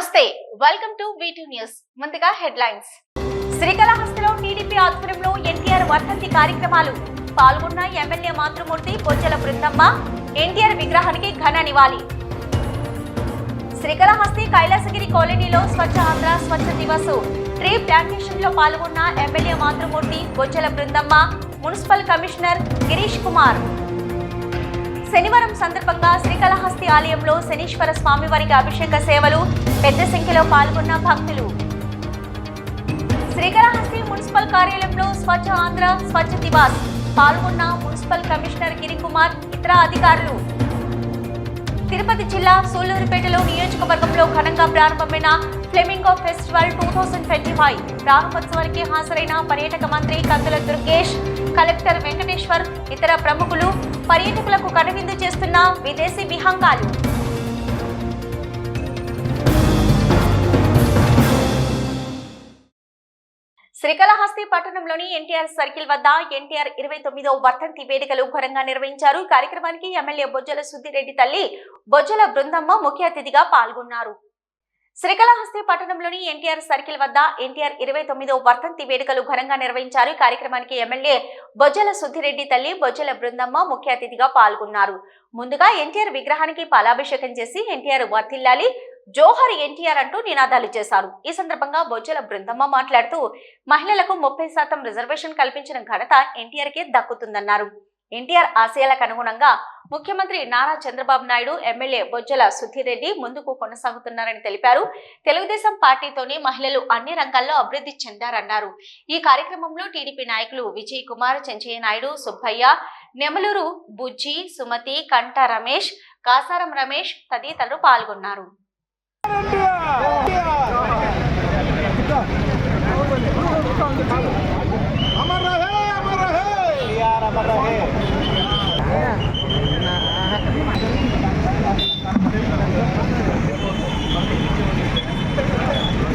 నమస్తే welcome to వీటూ news ముందుగా headlines శ్రీకాళహస్తిలో టీడీపీ ఆధ్వర్యంలో ఎన్టీఆర్ వర్ధంతి కార్యక్రమాలు. పాల్గొన్న ఎమ్మెల్యే మాతృమూర్తి బొజ్జల బృందమ్మ ఎన్టీఆర్ విగ్రహానికి ఘన నివాళి. శ్రీకాళహస్తి కైలాసగిరి కాలనీలో స్వచ్ఛ ఆంధ్ర స్వచ్ఛ దివస్. ట్రీ ప్లాంటేషన్లో పాల్గొన్న ఎమ్మెల్యే మాతృమూర్తి బొజ్జల బృందమ్మ మున్సిపల్ కమిషనర్ గిరీష్ కుమార్. శనివారం సందర్భంగా శ్రీకాళహస్తి ఆలయంలో శనీశ్వర స్వామివారికి అభిషేక సేవలు పెద్ద సంఖ్యలో పాల్గొన్న భక్తులు. శ్రీకాళహస్తి మున్సిపల్ కార్యాలయంలో స్వచ్ఛ ఆంధ్ర స్వచ్ఛ దివాస్ పాల్గొన్న మున్సిపల్ కమిషనర్ గిరికుమార్ ఇతర అధికారులు. తిరుపతి జిల్లా సూళ్ళూరుపేటలో నియోజకవర్గంలో ఘనంగా ప్రారంభమైన flamingo festival two thousand twenty five ప్రారంభోత్సవానికి హాజరైన పర్యాటక మంత్రి కందుల దుర్గేష్ కలెక్టర్ వెంకటేశ్వర్ ఇతర ప్రముఖులు పర్యాటకులకు కనువిందు చేస్తున్న విదేశీ విహంగాలు. శ్రీకాళహస్తి పట్టణంలోని ఎన్టీఆర్ సర్కిల్ వద్ద ఎన్టీఆర్ ఇరవై తొమ్మిదో వర్ధంతి వేడుకలు ఘనంగా నిర్వహించారు. కార్యక్రమానికి ఎమ్మెల్యే బొజ్జల సుద్దిరెడ్డి తల్లి బొజ్జల బృందమ్మ ముఖ్య అతిథిగా పాల్గొన్నారు. శ్రీకాళహస్తి పట్టణంలోని ఎన్టీఆర్ సర్కిల్ వద్ద ఎన్టీఆర్ ఇరవై తొమ్మిదో వర్ధంతి వేడుకలు ఘనంగా నిర్వహించారు. కార్యక్రమానికి ఎమ్మెల్యే బొజ్జల సుద్దిరెడ్డి తల్లి బొజ్జల బృందమ్మ ముఖ్య అతిథిగా పాల్గొన్నారు. ముందుగా ఎన్టీఆర్ విగ్రహానికి పాలాభిషేకం చేసి ఎన్టీఆర్ వర్తిల్లాలి జోహర్ ఎన్టీఆర్ అంటూ నినాదాలు చేశారు. ఈ సందర్భంగా బొజ్జల బృందమ్మ మాట్లాడుతూ మహిళలకు ముప్పై శాతం రిజర్వేషన్ కల్పించిన ఘనత ఎన్టీఆర్ కే దక్కుతుందన్నారు. ఎన్టీఆర్ ఆశయాలకు అనుగుణంగా ముఖ్యమంత్రి నారా చంద్రబాబు నాయుడు ఎమ్మెల్యే బొజ్జల సుధీరెడ్డి ముందుకు కొనసాగుతున్నారని తెలిపారు. తెలుగుదేశం పార్టీతోనే మహిళలు అన్ని రంగాల్లో అభివృద్ధి చెందారన్నారు. ఈ కార్యక్రమంలో టీడీపీ నాయకులు విజయ్ కుమార్ చెంచయ్య నాయుడు సుబ్బయ్య నెమలూరు బుజ్జి సుమతి కంట రమేష్ కాసారం రమేష్ తదితరులు పాల్గొన్నారు.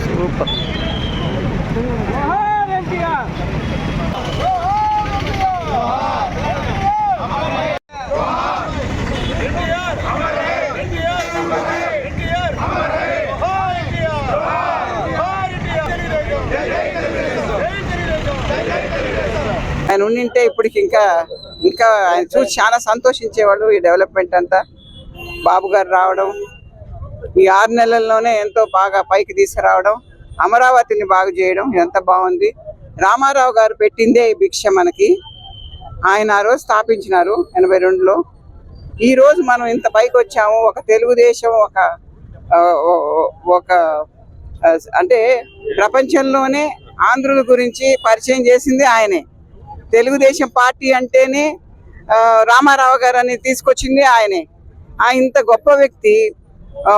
Super. ఉండింటే ఇప్పటికి ఇంకా ఇంకా ఆయన చూసి చాలా సంతోషించేవాళ్ళు ఈ డెవలప్మెంట్ అంతా. బాబు గారు రావడం ఈ ఆరు నెలల్లోనే ఎంతో బాగా పైకి తీసుకురావడం అమరావతిని బాగు చేయడం ఎంత బాగుంది. రామారావు గారు పెట్టిందే ఈ భిక్ష మనకి. ఆయన ఆ రోజు స్థాపించినారు ఎనభై రెండులో. ఈ రోజు మనం ఇంత పైకి వచ్చాము ఒక తెలుగుదేశం ఒక ఒక అంటే ప్రపంచంలోనే ఆంధ్రుల గురించి పరిచయం చేసింది ఆయనే. తెలుగుదేశం పార్టీ అంటేనే రామారావు గారు అని తీసుకొచ్చింది ఆయనే. ఆ ఇంత గొప్ప వ్యక్తి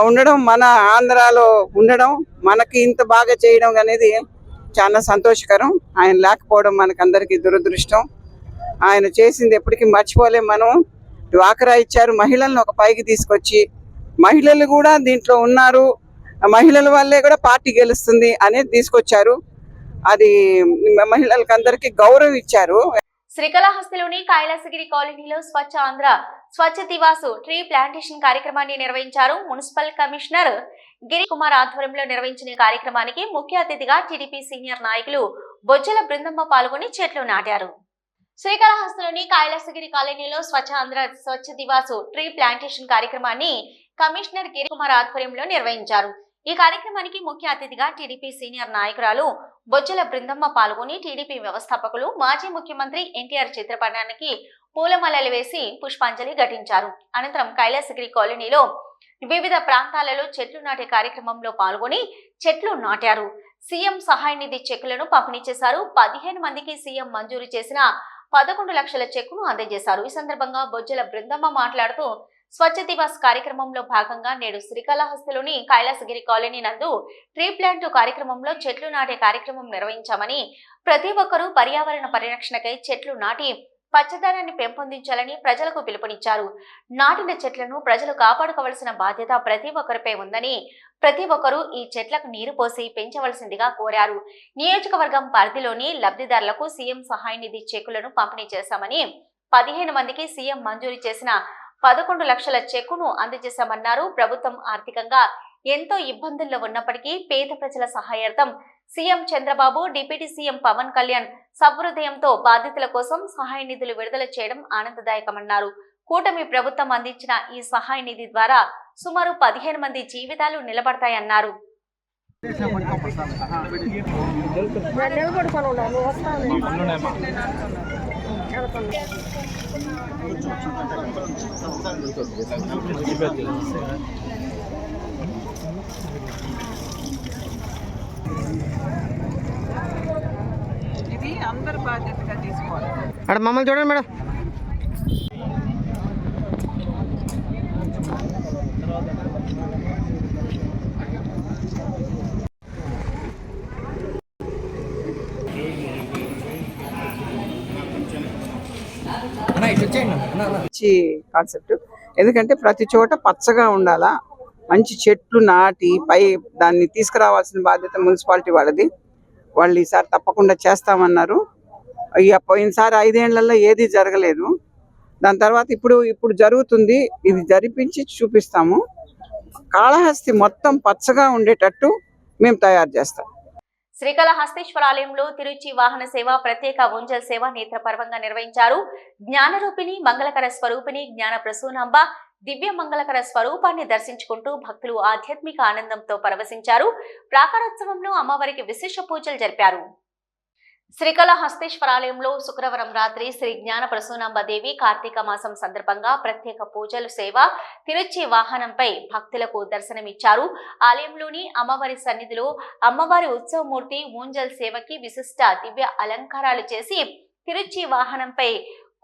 ఉండడం మన ఆంధ్రాలో ఉండడం మనకి ఇంత బాగా చేయడం అనేది చాలా సంతోషకరం. ఆయన లేకపోవడం మనకందరికీ దురదృష్టం. ఆయన చేసింది ఎప్పటికీ మర్చిపోలేం మనం. డ్వాక్రా ఇచ్చారు మహిళలను ఒక పైకి తీసుకొచ్చి మహిళలు కూడా దీంట్లో ఉన్నారు. ఆ మహిళల వల్లే కూడా పార్టీ గెలుస్తుంది అనేది తీసుకొచ్చారు. అది మహిళలకు అందరికీ గౌరవం ఇచ్చారు శ్రీకాళహస్తిలోని కైలాసగిరి కాలనీలో స్వచ్ఛ ఆంధ్ర స్వచ్ఛ దివాసు ట్రీ ప్లాంటేషన్ కార్యక్రమాన్ని నిర్వహించారు మున్సిపల్ కమిషనర్ గిరి కుమార్ ఆధ్వర్యంలో నిర్వహించిన కార్యక్రమానికి ముఖ్య అతిథిగా టీడీపీ సీనియర్ నాయకులు బొజ్జల బృందమ్మ పాల్గొని చెట్లు నాటారు. శ్రీకాళహస్తిలోని కైలాసగిరి కాలనీలో స్వచ్ఛ ఆంధ్ర స్వచ్ఛ దివాసు ట్రీ ప్లాంటేషన్ కార్యక్రమాన్ని కమిషనర్ గిరి కుమార్ ఆధ్వర్యంలో నిర్వహించారు. ఈ కార్యక్రమానికి ముఖ్య అతిథిగా టీడీపీ సీనియర్ నాయకురాలు బొజ్జల బృందమ్మ పాల్గొని టీడీపీ వ్యవస్థాపకులు మాజీ ముఖ్యమంత్రి ఎన్టీఆర్ చిత్రపటానికి పూలమాలలు వేసి పుష్పాంజలి ఘటించారు. అనంతరం కైలాసగిరి కాలనీలో వివిధ ప్రాంతాలలో చెట్లు నాటే కార్యక్రమంలో పాల్గొని చెట్లు నాటారు. సీఎం సహాయ నిధి చెక్కులను పంపిణీ చేశారు. పదిహేను మందికి సీఎం మంజూరు చేసిన పదకొండు లక్షల చెక్కును అందజేశారు. ఈ సందర్భంగా బొజ్జల బృందమ్మ మాట్లాడుతూ స్వచ్ఛ దివాస్ కార్యక్రమంలో భాగంగా నేడు శ్రీకాళహస్తిలోని కైలాసగిరి కాలనీ నందు ట్రీ ప్లాంట్ కార్యక్రమంలో చెట్లు నాటే కార్యక్రమం నిర్వహించామని ప్రతి ఒక్కరూ పర్యావరణ పరిరక్షణకై చెట్లు నాటి పచ్చదనాన్ని పెంపొందించాలని ప్రజలకు పిలుపునిచ్చారు. నాటిన చెట్లను ప్రజలు కాపాడుకోవలసిన బాధ్యత ప్రతి ఒక్కరిపై ఉందని ప్రతి ఒక్కరూ ఈ చెట్లకు నీరు పోసి పెంచవలసిందిగా కోరారు. నియోజకవర్గం పరిధిలోని లబ్ధిదారులకు సీఎం సహాయ నిధి చెక్కులను పంపిణీ చేశామని పదిహేను మందికి సీఎం మంజూరు చేసిన పదకొండు లక్షల చెక్కును అందజేశామన్నారు. ప్రభుత్వం ఆర్థికంగా ఎంతో ఇబ్బందుల్లో ఉన్నప్పటికీ పేద ప్రజల సహాయార్థం CM Chandrababu deputy CM Pawan Kalyan సహృదయంతో బాధితుల కోసం సహాయ నిధులు విడుదల చేయడం ఆనందదాయకమన్నారు. కూటమి ప్రభుత్వం అందించిన ఈ సహాయ నిధి ద్వారా సుమారు పదిహేను మంది జీవితాలు నిలబడతాయన్నారు. ఇది అందరు బాధ్యతగా తీసుకోవాలి మేడం మమ్మల్ని చూడండి మేడం మంచి కాన్సెప్ట్ ఎందుకంటే ప్రతి చోట పచ్చగా ఉండాలా? మంచి చెట్లు నాటి పై దాన్ని తీసుకురావాల్సిన బాధ్యత మున్సిపాలిటీ వాళ్ళది. వాళ్ళు ఈసారి తప్పకుండా చేస్తామన్నారు. ఇక పోయినసారి ఐదేళ్ళలో ఏది జరగలేదు. దాని తర్వాత ఇప్పుడు ఇప్పుడు జరుగుతుంది. ఇది జరిపించి చూపిస్తాము. కాళహస్తి మొత్తం పచ్చగా ఉండేటట్టు మేము తయారు చేస్తాం. శ్రీకాళహస్తేశ్వర ఆలయంలో తిరుచి వాహన సేవ ప్రత్యేక ఉంజల్ సేవ నేత్రపర్వంగా నిర్వహించారు. జ్ఞానరూపిణి మంగళకర స్వరూపిణి జ్ఞాన ప్రసూనాంబ దివ్య మంగళకర స్వరూపాన్ని దర్శించుకుంటూ భక్తులు ఆధ్యాత్మిక ఆనందంతో పరవశించారు. ప్రాకారోత్సవంలో అమ్మవారికి విశేష పూజలు జరిపారు. శ్రీకాళహస్తీశ్వర ఆలయంలో శుక్రవారం రాత్రి శ్రీ జ్ఞాన ప్రసూనాంబదేవి కార్తీక మాసం సందర్భంగా ప్రత్యేక పూజలు సేవ తిరుచి వాహనంపై భక్తులకు దర్శనమిచ్చారు. ఆలయంలోని అమ్మవారి సన్నిధిలో అమ్మవారి ఉత్సవమూర్తి ఊంజల్ సేవకి విశిష్ట దివ్య అలంకారాలు చేసి తిరుచి వాహనంపై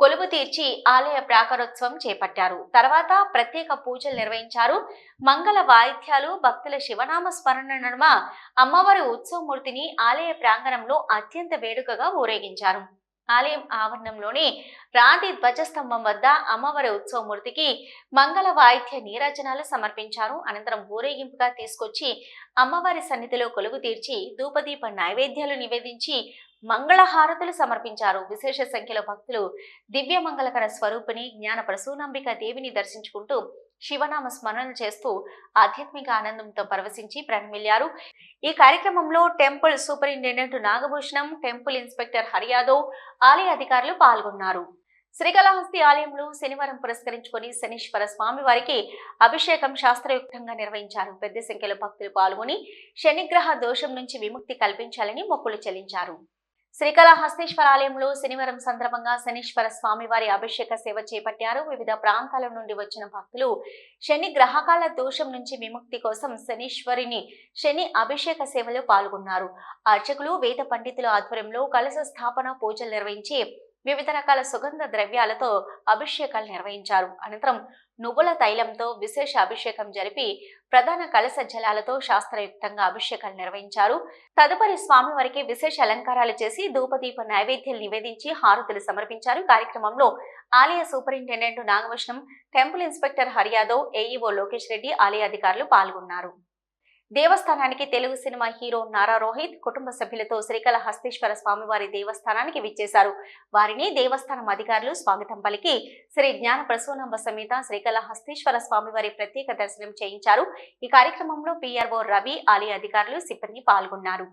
కొలువు తీర్చి ఆలయ ప్రాకారోత్సవం చేపట్టారు. తర్వాత ప్రత్యేక పూజలు నిర్వహించారు. మంగళ వాయిద్యాలు భక్తుల శివనామ స్మరణ నడుమ అమ్మవారి ఉత్సవమూర్తిని ఆలయ ప్రాంగణంలో అత్యంత వేడుకగా ఊరేగించారు. ఆలయం ఆవరణంలోని రాతి ధ్వజస్తంభం వద్ద అమ్మవారి ఉత్సవమూర్తికి మంగళ వాయిద్య నీరాజనాలు సమర్పించారు. అనంతరం ఊరేగింపుగా తీసుకొచ్చి అమ్మవారి సన్నిధిలో కొలువు తీర్చి ధూపదీప నైవేద్యాలు నివేదించి మంగళహారతులు సమర్పించారు. విశేష సంఖ్యలో భక్తులు దివ్య మంగళకర స్వరూపిణి జ్ఞాన ప్రసూనాంబిక దేవిని దర్శించుకుంటూ శివనామ స్మరణ చేస్తూ ఆధ్యాత్మిక ఆనందంతో పరవశించి ప్రణమిల్లారు. ఈ కార్యక్రమంలో temple superintendent Nagabhushanam temple inspector Hari Yadav ఆలయ అధికారులు పాల్గొన్నారు. శ్రీకాళహస్తి ఆలయంలో శనివారం పురస్కరించుకొని శనీశ్వర స్వామి వారికి అభిషేకం శాస్త్రయుక్తంగా నిర్వహించారు. పెద్ద సంఖ్యలో భక్తులు పాల్గొని శనిగ్రహ దోషం నుంచి విముక్తి కల్పించాలని మొక్కులు చెల్లించారు. శ్రీకాళహస్తీశ్వర ఆలయంలో శనివారం సందర్భంగా శనీశ్వర స్వామి వారి అభిషేక సేవ చేపట్టారు. వివిధ ప్రాంతాల నుండి వచ్చిన భక్తులు శని గ్రహకాల దోషం నుంచి విముక్తి కోసం శనీశ్వరిని శని అభిషేక సేవలో పాల్గొన్నారు. అర్చకులు వేద పండితుల ఆధ్వర్యంలో కలశ స్థాపన పూజలు నిర్వహించి వివిధ రకాల సుగంధ ద్రవ్యాలతో అభిషేకాలు నిర్వహించారు. అనంతరం నువ్వుల తైలంతో విశేష అభిషేకం జరిపి ప్రధాన కలశ జలాలతో శాస్త్రయుక్తంగా అభిషేకాలు నిర్వహించారు. తదుపరి స్వామివారికి విశేష అలంకారాలు చేసి ధూపదీప నైవేద్యాలు నివేదించి హారతులు సమర్పించారు. కార్యక్రమంలో ఆలయ superintendent Nagabhushanam temple inspector Hari Yadav AEO Lokesh Reddy ఆలయ అధికారులు పాల్గొన్నారు. దేవస్థానానికి తెలుగు సినిమా హీరో నారా రోహిత్ కుటుంబ సభ్యులతో శ్రీకాళహస్తీశ్వర స్వామివారి దేవస్థానానికి విచ్చేశారు. వారిని దేవస్థానం అధికారులు స్వాగతం పలికి శ్రీ జ్ఞాన ప్రసూనంబ సమేత శ్రీకాళహస్తీశ్వర స్వామివారి ప్రత్యేక దర్శనం చేయించారు. ఈ కార్యక్రమంలో పిఆర్ఓ రవి ఆలయ అధికారులు సిబ్బంది పాల్గొన్నారు.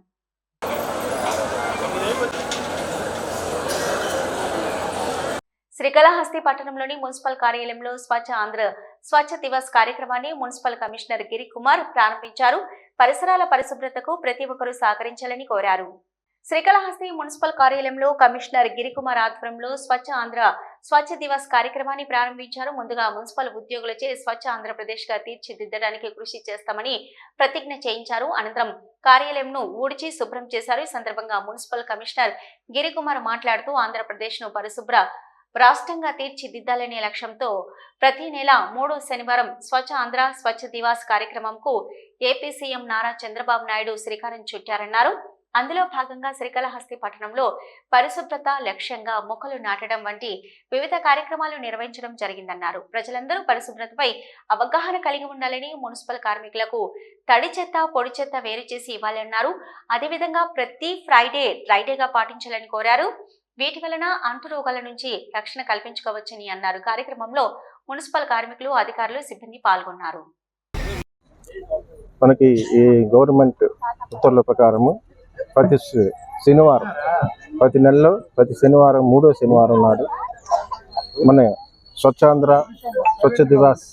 శ్రీకాళహస్తి పట్టణంలోని మున్సిపల్ కార్యాలయంలో స్వచ్ఛ ఆంధ్ర స్వచ్ఛ దివస్ కార్యక్రమాన్ని మున్సిపల్ కమిషనర్ గిరి కుమార్ ప్రారంభించారు. పరిసరాల పరిశుభ్రతకు ప్రతి ఒక్కరూ సహకరించాలని కోరారు. శ్రీకాళహస్తి మున్సిపల్ కార్యాలయంలో కమిషనర్ గిరికుమార్ ఆధ్వర్యంలో స్వచ్ఛ ఆంధ్ర స్వచ్ఛ దివస్ కార్యక్రమాన్ని ప్రారంభించారు. ముందుగా మున్సిపల్ ఉద్యోగులచే స్వచ్ఛ ఆంధ్రప్రదేశ్గా తీర్చిదిద్దడానికి కృషి చేస్తామని ప్రతిజ్ఞ చేయించారు. అనంతరం కార్యాలయంను ఊడ్చి శుభ్రం చేశారు. ఈ సందర్భంగా మున్సిపల్ కమిషనర్ గిరికుమార్ మాట్లాడుతూ ఆంధ్రప్రదేశ్ను పరిశుభ్ర రాష్ట్రంగా తీర్చిదిద్దాలనే లక్ష్యంతో ప్రతి నెల మూడో శనివారం స్వచ్ఛ ఆంధ్ర స్వచ్ఛ దివాస్ కార్యక్రమంకు ఏపీ సీఎం నారా చంద్రబాబు నాయుడు శ్రీకారం చుట్టారన్నారు. అందులో భాగంగా శ్రీకాళహస్తి పట్టణంలో పరిశుభ్రత లక్ష్యంగా మొక్కలు నాటడం వంటి వివిధ కార్యక్రమాలు నిర్వహించడం జరిగిందన్నారు. ప్రజలందరూ పరిశుభ్రతపై అవగాహన కలిగి ఉండాలని మున్సిపల్ కార్మికులకు తడి చెత్త పొడి చెత్త వేరు చేసి ఇవ్వాలన్నారు. అదేవిధంగా ప్రతి ఫ్రైడే డ్రైడేగా పాటించాలని కోరారు. వీటి వలన అంటురోగాల నుంచి రక్షణ కల్పించుకోవచ్చని అన్నారు. కార్యక్రమంలో మున్సిపల్ కార్మికులు అధికారులు సిబ్బంది పాల్గొన్నారు. మనకి ఈ గవర్నమెంట్ ఉత్తర్వుల ప్రకారము ప్రతి శనివారం ప్రతి నెలలో ప్రతి శనివారం మూడో శనివారం నాడు మన స్వచ్ఛాంధ్ర స్వచ్ఛ దివాస్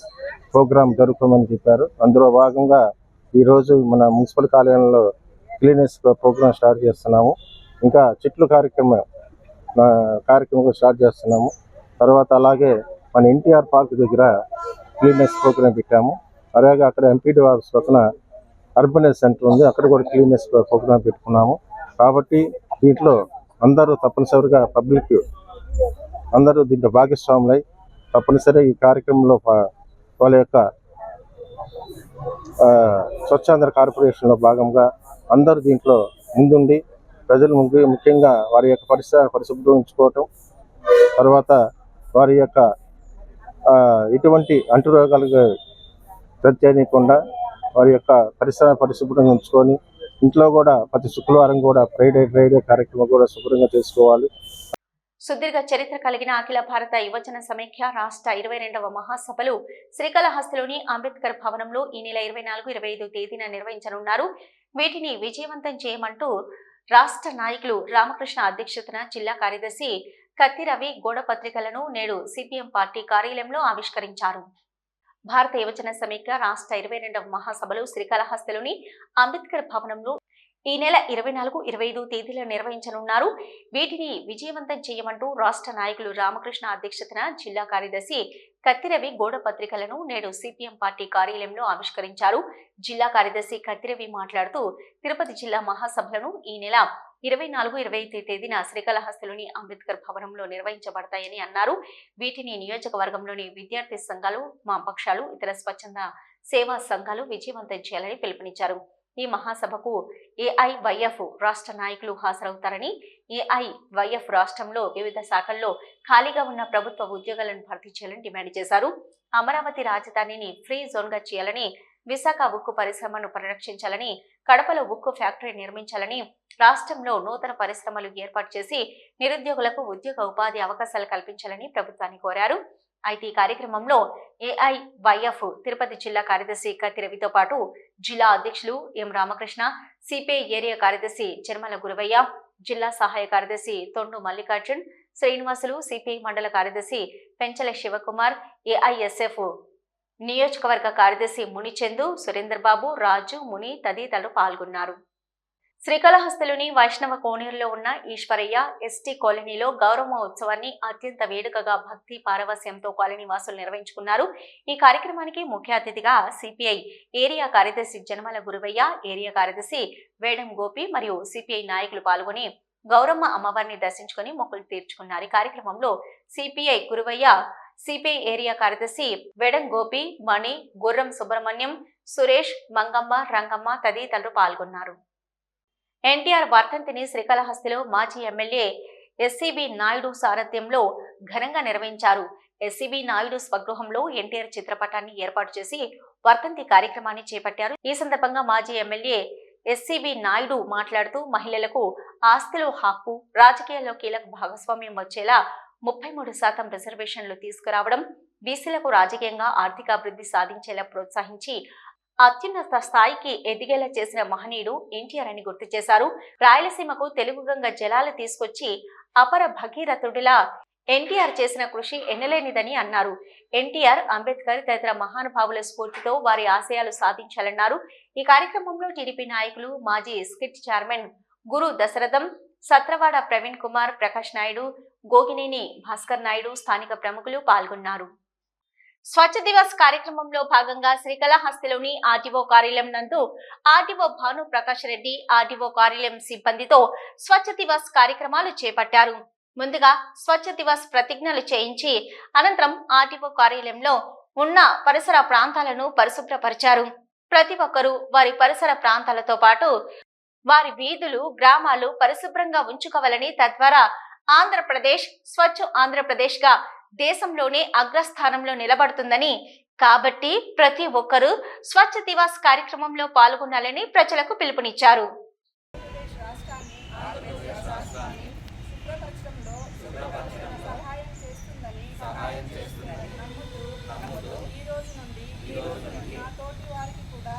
ప్రోగ్రాం జరుపుకోమని చెప్పారు. అందులో భాగంగా ఈరోజు మన మున్సిపల్ కార్యాలయంలో క్లీనెస్ ప్రోగ్రాం స్టార్ట్ చేస్తున్నాము. ఇంకా చెట్లు కార్యక్రమం కార్యక్రమం కూడా స్టార్ట్ చేస్తున్నాము. తర్వాత అలాగే మన ఎన్టీఆర్ పార్క్ దగ్గర క్లీనెస్ ప్రోగ్రాం పెట్టాము. అలాగే అక్కడ ఎంపీటీ ఆఫీస్ పక్కన అర్బనైజ్ సెంటర్ ఉంది. అక్కడ కూడా క్లీనెస్ ప్రోగ్రాం పెట్టుకున్నాము. కాబట్టి దీంట్లో అందరూ తప్పనిసరిగా పబ్లిక్ అందరూ దీంట్లో భాగస్వాములై తప్పనిసరిగా ఈ కార్యక్రమంలో పా- వాళ్ళ యొక్క స్వచ్ఛాంధ్ర కార్పొరేషన్లో భాగంగా అందరూ దీంట్లో ముందుండి ప్రజలు ముఖ్య- ముఖ్యంగా వారి యొక్క పరిసర పరిశుభ్రం ఉంచుకోవటం తర్వాత వారి యొక్క ఎటువంటి అంటురోగాలకు ప్రత్యేకకుండా వారి యొక్క పరిసర పరిశుభ్రంగా ఉంచుకొని ఇంట్లో కూడా ప్రతి శుక్రవారం కూడా ఫ్రైడే ఫ్రైడే కార్యక్రమం కూడా శుభ్రంగా చేసుకోవాలి. సుదీర్ఘ చరిత్ర కలిగిన అఖిల భారత యువజన సమైక్య రాష్ట్ర ఇరవై రెండవ మహాసభలు శ్రీకాళహస్తిలోని అంబేద్కర్ భవనంలో ఈ నెల ఇరవై నాలుగు ఇరవై ఐదు తేదీన నిర్వహించనున్నారు. వీటిని విజయవంతం చేయమంటూ రాష్ట్ర నాయకులు రామకృష్ణ అధ్యక్షతన జిల్లా కార్యదర్శి కత్తి రవి గోడ పత్రికలను నేడు సిపిఎం పార్టీ కార్యాలయంలో ఆవిష్కరించారు. భారత యువజన సమీక్ష రాష్ట్ర ఇరవై రెండవ మహాసభలు శ్రీకాళహస్తిలోని అంబేద్కర్ భవనంలో ఈ నెల ఇరవై నాలుగు ఇరవై ఐదు తేదీలో నిర్వహించనున్నారు. వీటిని విజయవంతం చేయమంటూ రాష్ట్ర నాయకులు రామకృష్ణ అధ్యక్షతన జిల్లా కార్యదర్శి కత్తిరవి గోడ పత్రికలను నేడు సిపిఎం పార్టీ కార్యాలయంలో ఆవిష్కరించారు. జిల్లా కార్యదర్శి కత్తిరవి మాట్లాడుతూ తిరుపతి జిల్లా మహాసభలను ఈ నెల ఇరవై నాలుగు ఇరవై ఐదు తేదీన శ్రీకాళహస్తిలోని అంబేద్కర్ భవనంలో నిర్వహించబడతాయని అన్నారు. వీటిని నియోజకవర్గంలోని విద్యార్థి సంఘాలు మా పక్షాలు ఇతర స్వచ్ఛంద సేవా సంఘాలు విజయవంతం చేయాలని పిలుపునిచ్చారు. ఈ మహాసభకు ఏఐవైఎఫ్ రాష్ట్ర నాయకులు హాజరవుతారని ఏఐవైఎఫ్ రాష్ట్రంలో వివిధ శాఖల్లో ఖాళీగా ఉన్న ప్రభుత్వ ఉద్యోగాలను భర్తీ చేయాలని డిమాండ్ చేశారు. అమరావతి రాజధానిని ఫ్రీ జోన్గా చేయాలని విశాఖ ఉక్కు పరిశ్రమను పరిరక్షించాలని కడపలో ఉక్కు ఫ్యాక్టరీ నిర్మించాలని రాష్ట్రంలో నూతన పరిశ్రమలు ఏర్పాటు చేసి నిరుద్యోగులకు ఉద్యోగ ఉపాధి అవకాశాలు కల్పించాలని ప్రభుత్వాన్ని కోరారు. అయితే ఈ కార్యక్రమంలో ఏఐవైఎఫ్ తిరుపతి జిల్లా కార్యదర్శి కత్తి రవితో పాటు జిల్లా అధ్యక్షులు ఎం రామకృష్ణ సిపిఐ ఏరియా కార్యదర్శి చర్మల గురవయ్య జిల్లా సహాయ కార్యదర్శి తొండు మల్లికార్జున్ శ్రీనివాసులు సిపిఐ మండల కార్యదర్శి పెంచల శివకుమార్ ఏఐఎస్ఎఫ్ నియోజకవర్గ కార్యదర్శి మునిచందు సురేంద్రబాబు రాజు ముని తదితరులు పాల్గొన్నారు. శ్రీకాళహస్తిలోని వైష్ణవ కోనేరులో ఉన్న ఈశ్వరయ్య ఎస్టీ కాలనీలో గౌరవ ఉత్సవాన్ని అత్యంత వేడుకగా భక్తి పారవస్యంతో కాలనీ వాసులు నిర్వహించుకున్నారు. ఈ కార్యక్రమానికి ముఖ్య అతిథిగా సిపిఐ ఏరియా కార్యదర్శి జనమల గురువయ్య ఏరియా కార్యదర్శి వేడం గోపి మరియు సిపిఐ నాయకులు పాల్గొని గౌరమ్మ అమ్మవారిని దర్శించుకుని మొక్కులు తీర్చుకున్నారు. ఈ కార్యక్రమంలో సిపిఐ గురువయ్య సిపిఐ ఏరియా కార్యదర్శి వెడం గోపి మణి గుర్రం సుబ్రహ్మణ్యం సురేష్ మంగమ్మ రంగమ్మ తదితరులు పాల్గొన్నారు. ఎన్టీఆర్ వర్ధంతిని శ్రీకాళహస్తిలో మాజీ ఎమ్మెల్యే ఎస్సీబీ నాయుడు సారథ్యంలో ఘనంగా నిర్వహించారు. ఎస్సీబీ నాయుడు స్వగృహంలో ఎన్టీఆర్ చిత్రపటాన్ని ఏర్పాటు చేసి వర్ధంతి కార్యక్రమాన్ని చేపట్టారు. ఈ సందర్భంగా మాజీ ఎమ్మెల్యే ఎస్సీబీ నాయుడు మాట్లాడుతూ మహిళలకు ఆస్తిలో హక్కు రాజకీయాల్లో కీలక భాగస్వామ్యం వచ్చేలా ముప్పై మూడు శాతం రిజర్వేషన్లు తీసుకురావడం బీసీలకు రాజకీయంగా ఆర్థికాభివృద్ధి సాధించేలా ప్రోత్సహించి అత్యున్నత స్థాయికి ఎదిగేలా చేసిన మహనీయుడు ఎన్టీఆర్ అని గుర్తు చేశారు. రాయలసీమకు తెలుగు గంగ జలాలు తీసుకొచ్చి అపర భగీరథుడిలా ఎన్టీఆర్ చేసిన కృషి ఎన్నలేనిదని అన్నారు. ఎన్టీఆర్ అంబేద్కర్ తదితర మహానుభావుల స్ఫూర్తితో వారి ఆశయాలు సాధించాలన్నారు. ఈ కార్యక్రమంలో టీడీపీ నాయకులు మాజీ స్కిట్ చైర్మన్ గురు దశరథం సత్రవాడ ప్రవీణ్ కుమార్ ప్రకాష్ నాయుడు గోగినేని భాస్కర్ నాయుడు స్థానిక ప్రముఖులు పాల్గొన్నారు. స్వచ్ఛ దివస్ కార్యక్రమంలో భాగంగా శ్రీకాళహస్తిలోని ఆర్టీఓ కార్యాలయం నందు ఆర్టీఓ భాను ప్రకాష్ రెడ్డి ఆర్టీఓ కార్యాలయం సిబ్బందితో స్వచ్ఛ దివస్ కార్యక్రమాలు చేపట్టారు. ముందుగా స్వచ్ఛ దివస్ ప్రతిజ్ఞలు చేయించి అనంతరం ఆర్టీఓ కార్యాలయంలో ఉన్న పరిసర ప్రాంతాలను పరిశుభ్రపరిచారు. ప్రతి ఒక్కరూ వారి పరిసర ప్రాంతాలతో పాటు వారి వీధులు గ్రామాలు పరిశుభ్రంగా ఉంచుకోవాలని తద్వారా ఆంధ్రప్రదేశ్ స్వచ్ఛ ఆంధ్రప్రదేశ్గా దేశంలోనే అగ్రస్థానంలో నిలబడుతుందని. కాబట్టి ప్రతి ఒక్కరూ స్వచ్ఛ దివాస్ కార్యక్రమంలో పాల్గొనాలని ప్రజలకు పిలుపునిచ్చారు ఆంధ్రప్రదేశ్ రాష్ట్రాన్ని శుభ్రపరచడంలో సహాయం చేస్తుందని నమ్ముతూ ఈ రోజు నుండి నా తోటి వారికి కూడా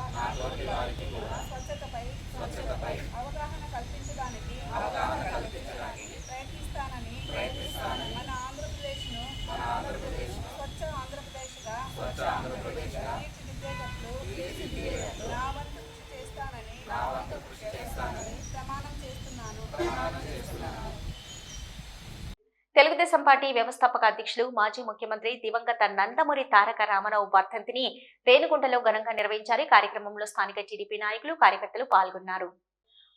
తెలుగుదేశం పార్టీ వ్యవస్థాపక అధ్యక్షులు మాజీ ముఖ్యమంత్రి దివంగత నందమూరి తారక రామారావు వర్ధంతిని రేణుగుంటలో ఘనంగా నిర్వహించారు. కార్యక్రమంలో స్థానిక టీడీపీ నాయకులు కార్యకర్తలు పాల్గొన్నారు.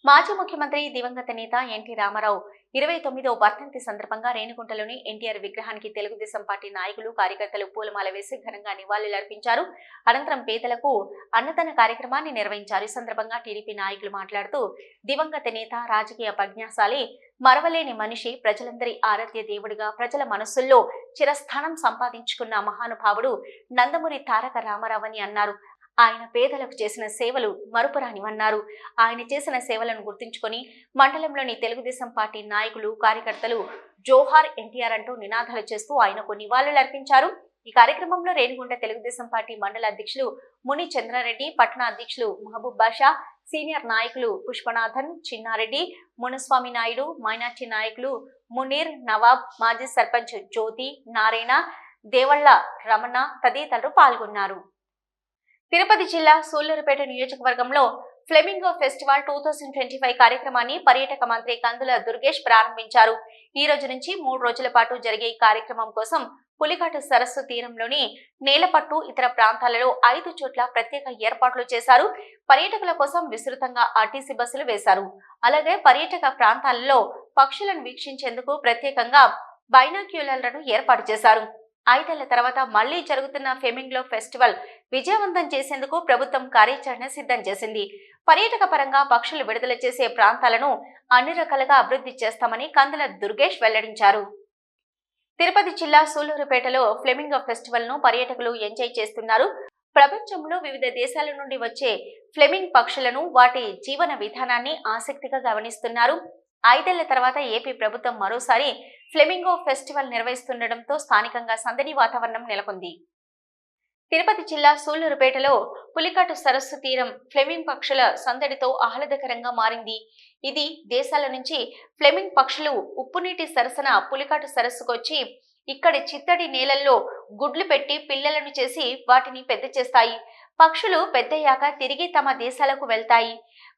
మాజీ ముఖ్యమంత్రి దివంగత నేత ఎన్టీ రామారావు ఇరవై తొమ్మిదో వర్ధంతి సందర్భంగా రేణుగుంటలోని ఎన్టీఆర్ విగ్రహానికి తెలుగుదేశం పార్టీ నాయకులు కార్యకర్తలు పూలమాల వేసి ఘనంగా నివాళులర్పించారు అనంతరం పేదలకు అన్నదాన కార్యక్రమాన్ని నిర్వహించారు. ఈ సందర్భంగా టీడీపీ నాయకులు మాట్లాడుతూ దివంగత నేత రాజకీయ ప్రజ్ఞాశాలి మరవలేని మనిషి ప్రజలందరి ఆరాధ్య దేవుడిగా ప్రజల మనస్సుల్లో చిరస్థానం సంపాదించుకున్న మహానుభావుడు నందమూరి తారక రామారావు అని అన్నారు. ఆయన పేదలకు చేసిన సేవలు మరుపురానివన్నారు. ఆయన చేసిన సేవలను గుర్తుంచుకొని మండలంలోని తెలుగుదేశం పార్టీ నాయకులు కార్యకర్తలు జోహార్ ఎన్టీఆర్ అంటూ నినాదాలు చేస్తూ ఆయనకు నివాళులర్పించారు ఈ కార్యక్రమంలో రేణిగుంట తెలుగుదేశం పార్టీ మండల అధ్యక్షులు ముని చంద్రారెడ్డి పట్టణ అధ్యక్షులు మహబూబ్ బాషా సీనియర్ నాయకులు పుష్పనాథన్ చిన్నారెడ్డి మునస్వామి నాయుడు మైనార్టీ నాయకులు మునీర్ నవాబ్ మాజీ సర్పంచ్ జ్యోతి నారాయణ దేవళ్ళ రమణ తదితరులు పాల్గొన్నారు. తిరుపతి జిల్లా సూళ్ళూరుపేట నియోజకవర్గంలో flamingo festival two thousand twenty five కార్యక్రమాన్ని పర్యాటక మంత్రి కందుల దుర్గేష్ ప్రారంభించారు. ఈ రోజు నుంచి మూడు రోజుల పాటు జరిగే ఈ కార్యక్రమం కోసం పులిఘాట సరస్సు తీరంలోని నేలపట్టు ఇతర ప్రాంతాలలో ఐదు చోట్ల ప్రత్యేక ఏర్పాట్లు చేశారు. పర్యాటకుల కోసం విస్తృతంగా ఆర్టీసీ బస్సులు వేశారు. అలాగే పర్యాటక ప్రాంతాలలో పక్షులను వీక్షించేందుకు ప్రత్యేకంగా బైనాక్యులర్లను ఏర్పాటు చేశారు. ఐదేళ్ళ తర్వాత మళ్ళీ జరుగుతున్న ఫెమింగ్లో ఫెస్టివల్ విజయవంతం చేసేందుకు ప్రభుత్వం కార్యాచరణ సిద్ధం చేసింది. పర్యాటక పరంగా పక్షులు విడుదల చేసే ప్రాంతాలను అన్ని రకాలుగా అభివృద్ధి చేస్తామని కందుల దుర్గేష్ వెల్లడించారు. తిరుపతి జిల్లా సూలూరుపేటలో ఫ్లెమింగో ఫెస్టివల్ను పర్యాటకులు ఎంజాయ్ చేస్తున్నారు. ప్రపంచంలో వివిధ దేశాల నుండి వచ్చే ఫ్లెమింగ్ పక్షులను వాటి జీవన విధానాన్ని ఆసక్తిగా గమనిస్తున్నారు. ఐదేళ్ళ తర్వాత ఏపీ ప్రభుత్వం మరోసారి ఫ్లెమింగో ఫెస్టివల్ నిర్వహిస్తుండటంతో స్థానికంగా సందడి వాతావరణం నెలకొంది. తిరుపతి జిల్లా సూళ్ళూరుపేటలో పులికాటు సరస్సు తీరం ఫ్లెమింగ్ పక్షుల సందడితో ఆహ్లాదకరంగా మారింది. ఇది దేశాల నుంచి ఫ్లెమింగ్ పక్షులు ఉప్పునీటి సరసన పులికాటు సరస్సుకొచ్చి ఇక్కడి చిత్తడి నేలల్లో గుడ్లు పెట్టి పిల్లలను చేసి వాటిని పెద్ద చేస్తాయి. పక్షులు పెద్దయ్యాక తిరిగి తమ దేశాలకు వెళ్తాయి.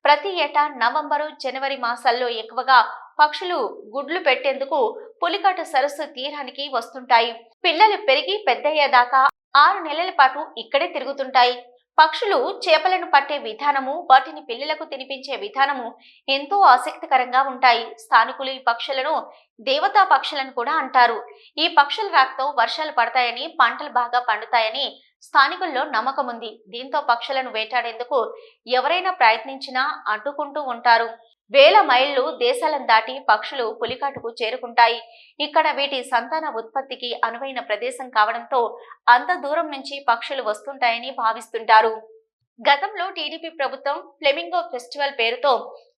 ప్రతి ఏటా నవంబరు జనవరి మాసాల్లో ఎక్కువగా పక్షులు గుడ్లు పెట్టేందుకు పులికాటు సరస్సు తీరానికి వస్తుంటాయి. పిల్లలు పెరిగి పెద్దయ్యేదాకా ఆరు నెలల పాటు ఇక్కడే తిరుగుతుంటాయి. పక్షులు చేపలను పట్టే విధానము వాటిని పిల్లలకు తినిపించే విధానము ఎంతో ఆసక్తికరంగా ఉంటాయి. స్థానికులు ఈ పక్షులను దేవతా పక్షులను కూడా అంటారు. ఈ పక్షుల రాకతో వర్షాలు పడతాయని పంటలు బాగా పండుతాయని స్థానికుల్లో నమ్మకం ఉంది దీంతో పక్షులను వేటాడేందుకు ఎవరైనా ప్రయత్నించినా అడ్డుకుంటూ ఉంటారు. వేల మైళ్ళు దేశాలను దాటి పక్షులు పులికాటుకు చేరుకుంటాయి. ఇక్కడ వీటి సంతాన ఉత్పత్తికి అనువైన ప్రదేశం కావడంతో అంత దూరం నుంచి పక్షులు వస్తుంటాయని భావిస్తుంటారు. గతంలో టీడీపీ ప్రభుత్వం ఫ్లెమింగో ఫెస్టివల్ పేరుతో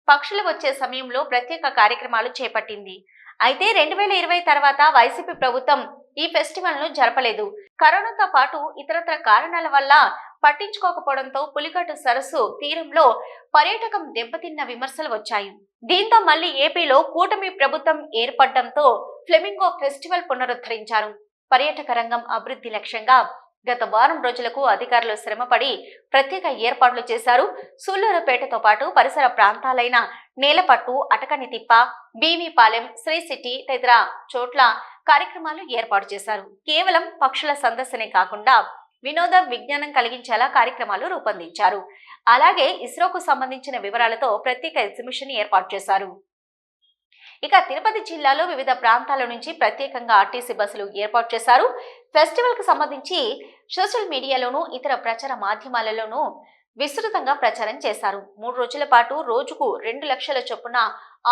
పక్షులు వచ్చే సమయంలో ప్రత్యేక కార్యక్రమాలు చేపట్టింది. అయితే రెండు వేల ఇరవై తర్వాత వైసీపీ ప్రభుత్వం ఈ ఫెస్టివల్ను జరపలేదు. కరోనాతో పాటు ఇతరత్ర కారణాల వల్ల పట్టించుకోకపోవడంతో పులికట్టు సరస్సు తీరంలో పర్యాటకం దెబ్బతిన్న విమర్శలు వచ్చాయి. దీంతో మళ్ళీ ఏపీలో కూటమి ప్రభుత్వం ఏర్పడడంతో ఫ్లెమింగో ఫెస్టివల్ పునరుద్ధరించారు. పర్యాటక రంగం అభివృద్ధి లక్ష్యంగా గత వారం రోజులకు అధికారులు శ్రమపడి ప్రత్యేక ఏర్పాట్లు చేశారు. సూళ్ళూరుపేటతో పాటు పరిసర ప్రాంతాలైన నేలపట్టు అటకనితిప్ప బీవీపాలెం శ్రీ సిటీ తదితర చోట్ల కార్యక్రమాలు ఏర్పాటు చేశారు. కేవలం పక్షుల సందర్శనే కాకుండా వినోద విజ్ఞానం కలిగించేలా కార్యక్రమాలు రూపొందించారు. అలాగే ఇస్రోకు సంబంధించిన వివరాలతో ప్రత్యేక ఎగ్జిబిషన్ ఏర్పాటు చేశారు. ఇక తిరుపతి జిల్లాలో వివిధ ప్రాంతాల నుంచి ప్రత్యేకంగా ఆర్టీసీ బస్సులు ఏర్పాటు చేశారు. ఫెస్టివల్కు సంబంధించి సోషల్ మీడియాలోనూ ఇతర ప్రచార మాధ్యమాలలోనూ విస్తృతంగా ప్రచారం చేశారు. మూడు రోజుల పాటు రోజుకు రెండు లక్షల చొప్పున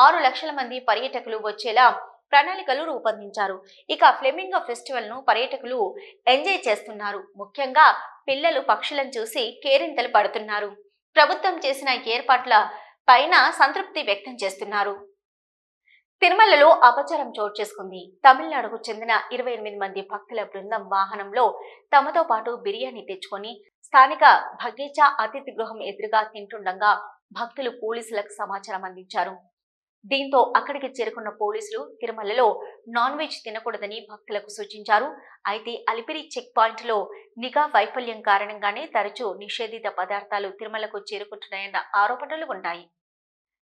ఆరు లక్షల మంది పర్యాటకులు వచ్చేలా ప్రణాళికలు రూపొందించారు. ఇక ఫ్లెమింగో ఫెస్టివల్ను పర్యాటకులు ఎంజాయ్ చేస్తున్నారు. ముఖ్యంగా పిల్లలు పక్షులను చూసి కేరింతలు పడుతున్నారు. ప్రభుత్వం చేసిన ఏర్పాట్ల పైన సంతృప్తి వ్యక్తం చేస్తున్నారు. తిరుమలలో అపచారం చోటు చేసుకుంది. తమిళనాడుకు చెందిన ఇరవై ఎనిమిది మంది భక్తుల బృందం వాహనంలో తమతో పాటు బిర్యానీ తెచ్చుకొని స్థానిక భగీచా అతిథి గృహం ఎదురుగా తింటుండగా భక్తులు పోలీసులకు సమాచారం అందించారు. దీంతో అక్కడికి చేరుకున్న పోలీసులు తిరుమలలో నాన్ వెజ్ తినకూడదని భక్తులకు సూచించారు. అయితే అలిపిరి చెక్ పాయింట్లో నిఘా వైఫల్యం కారణంగానే తరచూ నిషేధిత పదార్థాలు తిరుమలకు చేరుకుంటున్నాయన్న ఆరోపణలు ఉన్నాయి.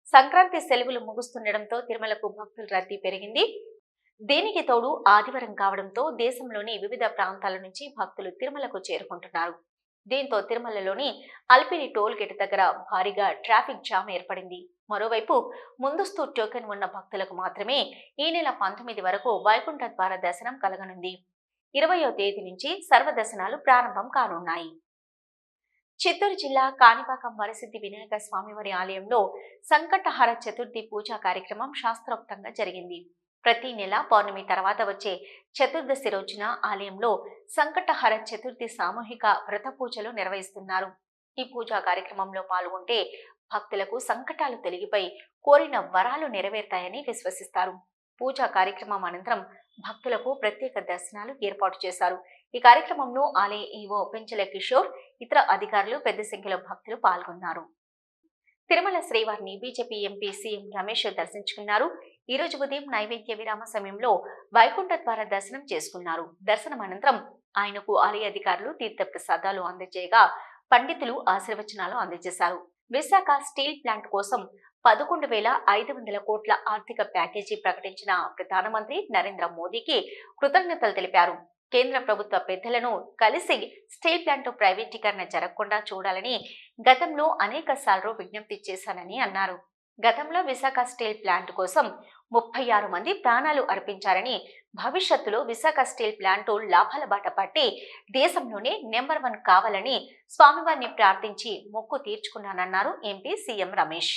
సంక్రాంతి సెలవులు ముగుస్తుండటంతో తిరుమలకు భక్తుల రద్దీ పెరిగింది. దీనికి తోడు ఆదివారం కావడంతో దేశంలోని వివిధ ప్రాంతాల నుంచి భక్తులు తిరుమలకు చేరుకుంటున్నారు. దీంతో తిరుమలలోని అల్పిరి టోల్ గేట్ దగ్గర భారీగా ట్రాఫిక్ జామ్ ఏర్పడింది. మరోవైపు ముందస్తు టోకెన్ ఉన్న భక్తులకు మాత్రమే ఈ నెల పంతొమ్మిది వరకు వైకుంఠ ద్వార దర్శనం కలగనుంది. ఇరవయో తేదీ నుంచి సర్వదర్శనాలు ప్రారంభం కానున్నాయి. చిత్తూరు జిల్లా కాణిపాకం వరసిద్ధి వినాయక స్వామివారి ఆలయంలో సంకటహర చతుర్థి పూజా కార్యక్రమం శాస్త్రోక్తంగా జరిగింది. ప్రతి నెల పౌర్ణమి తర్వాత వచ్చే చతుర్దశి రోజున ఆలయంలో సంకటహర చతుర్థి సామూహిక వ్రత పూజలు నిర్వహిస్తున్నారు. ఈ పూజా కార్యక్రమంలో పాల్గొంటే భక్తులకు సంకటాలు తొలగిపోయి కోరిన వరాలు నెరవేరుతాయని విశ్వసిస్తారు. పూజా కార్యక్రమం అనంతరం భక్తులకు ప్రత్యేక దర్శనాలు ఏర్పాటు చేశారు. ఈ కార్యక్రమంలో ఆలయ ఈవో పెంచల కిషోర్ ఇతర అధికారులు పెద్ద సంఖ్యలో భక్తులు పాల్గొన్నారు. తిరుమల శ్రీవారిని బీజేపీ ఎంపీ సీఎం రమేష్ దర్శించుకున్నారు. ఈ రోజు ఉదయం నైవేద్య విరామ సమయంలో వైకుంఠ ద్వారా దర్శనం చేసుకున్నారు. దర్శనం అనంతరం ఆయనకు ఆలయ అధికారులు తీర్థ ప్రసాదాలు అందజేయగా పండితులు ఆశీర్వచనాలు అందజేశారు. విశాఖ స్టీల్ ప్లాంట్ కోసం పదకొండు వేల ఐదు వందల కోట్ల ఆర్థిక ప్యాకేజీ ప్రకటించిన ప్రధానమంత్రి నరేంద్ర మోదీకి కృతజ్ఞతలు తెలిపారు. కేంద్ర ప్రభుత్వ పెద్దలను కలిసి స్టీల్ ప్లాంట్ ప్రైవేటీకరణ జరగకుండా చూడాలని గతంలో అనేక సార్లు విజ్ఞప్తి చేశానని అన్నారు. గతంలో విశాఖ స్టీల్ ప్లాంట్ కోసం ముప్పై ఆరు మంది ప్రాణాలు అర్పించారని భవిష్యత్తులో విశాఖ స్టీల్ ప్లాంటు లాభాల బాట పట్టి దేశంలోనే నెంబర్ వన్ కావాలని స్వామివారిని ప్రార్థించి మొక్కు తీర్చుకున్నానన్నారు MP CM Ramesh.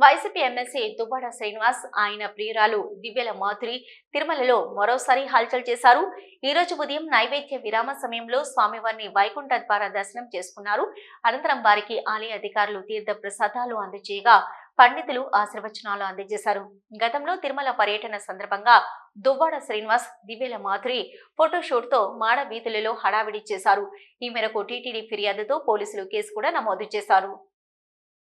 YCP MLC Duvvada Srinivas ఆయన ప్రియురాలు దివ్యల మాధురి తిరుమలలో మరోసారి హల్చల్ చేశారు. ఈ రోజు ఉదయం నైవేద్య విరామ సమయంలో స్వామివారిని వైకుంఠ ద్వారా దర్శనం చేసుకున్నారు. అనంతరం వారికి ఆలయ అధికారులు తీర్థ ప్రసాదాలు అందజేయగా పండితులు ఆశీర్వచనాలు అందజేశారు. గతంలో తిరుమల పర్యటన సందర్భంగా దువ్వాడ శ్రీనివాస్ దివ్యల మాధురి ఫోటోషూట్తో మాడ వీధులలో హడావిడి చేశారు. ఈ మేరకు టీటీడీ ఫిర్యాదుతో పోలీసులు కేసు కూడా నమోదు చేశారు.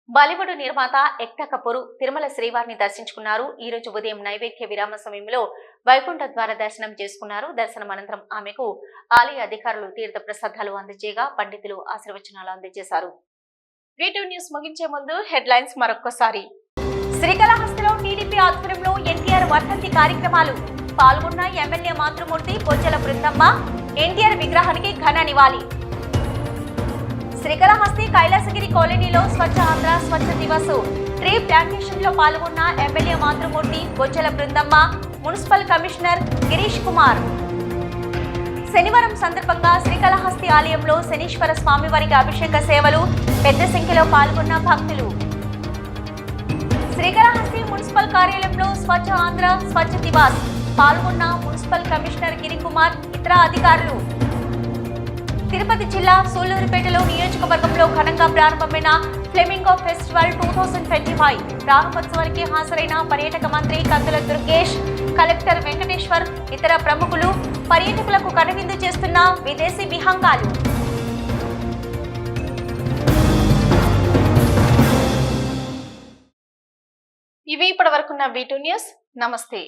బాలీవుడ్ నిర్మాత ఎక్తా కపూర్ తిరుమల శ్రీవారిని దర్శించుకున్నారు. ఈ రోజు ఉదయం నైవేద్య విరామ సమయంలో వైకుంఠ ద్వార దర్శనం చేసుకున్నారు. దర్శనం అనంతరం ఆమెకు ఆలయ అధికారులు తీర్థ ప్రసాదాలు అందజేయగా పండితులు ఆశీర్వచనాలు అందజేశారు. వీటూ న్యూస్ ముగించే ముందు హెడ్లైన్స్ మరొక్కసారి. శ్రీకాళహస్తిలో టీడీపీ ఆధ్వర్యంలో ఎన్టీఆర్ వర్ధంతి కార్యక్రమాలు పాల్గొన్న ఎమ్మెల్యే మాతృమూర్తి బొజ్జల బృందమ్మ. ఎన్టీఆర్ విగ్రహానికి ఘన నివాళి. శ్రీకాళహస్తి కైలాసగిరి కాలనీలో స్వచ్ఛ ఆంధ్ర స్వచ్ఛ దివస్. ట్రీ ప్లాంటేషన్లో పాల్గొన్న ఎమ్మెల్యే మాతృమూర్తి బొచ్చల బృందమ్మ మున్సిపల్ కమిషనర్ గిరీష్ కుమార్. శనివారం సందర్భంగా శ్రీకాళహస్తి ఆలయంలో శనీశ్వర స్వామివారికి అభిషేక సేవలు పెద్ద సంఖ్యలో పాల్గొన్న భక్తులు. శ్రీకాళహస్తి మున్సిపల్ కార్యాలయంలో స్వచ్ఛ ఆంధ్ర స్వచ్ఛ దివాస్ పాల్గొన్న మున్సిపల్ కమిషనర్ గిరికుమార్ ఇతర అధికారులు. తిరుపతి జిల్లా సూళ్ళూరుపేటలో నియోజకవర్గంలో ఘనంగా ప్రారంభమైన flamingo festival two thousand twenty five. ప్రారంభోత్సవానికి హాజరైన పర్యాటక మంత్రి కందుల దుర్గేష్ కలెక్టర్ వెంకటేశ్వర్ ఇతర ప్రముఖులు పర్యాటకులకు కనువిందు చేస్తున్న విదేశీ విహంగాలు. ఇవి ఇప్పటి వరకున్న వీటూ న్యూస్. నమస్తే.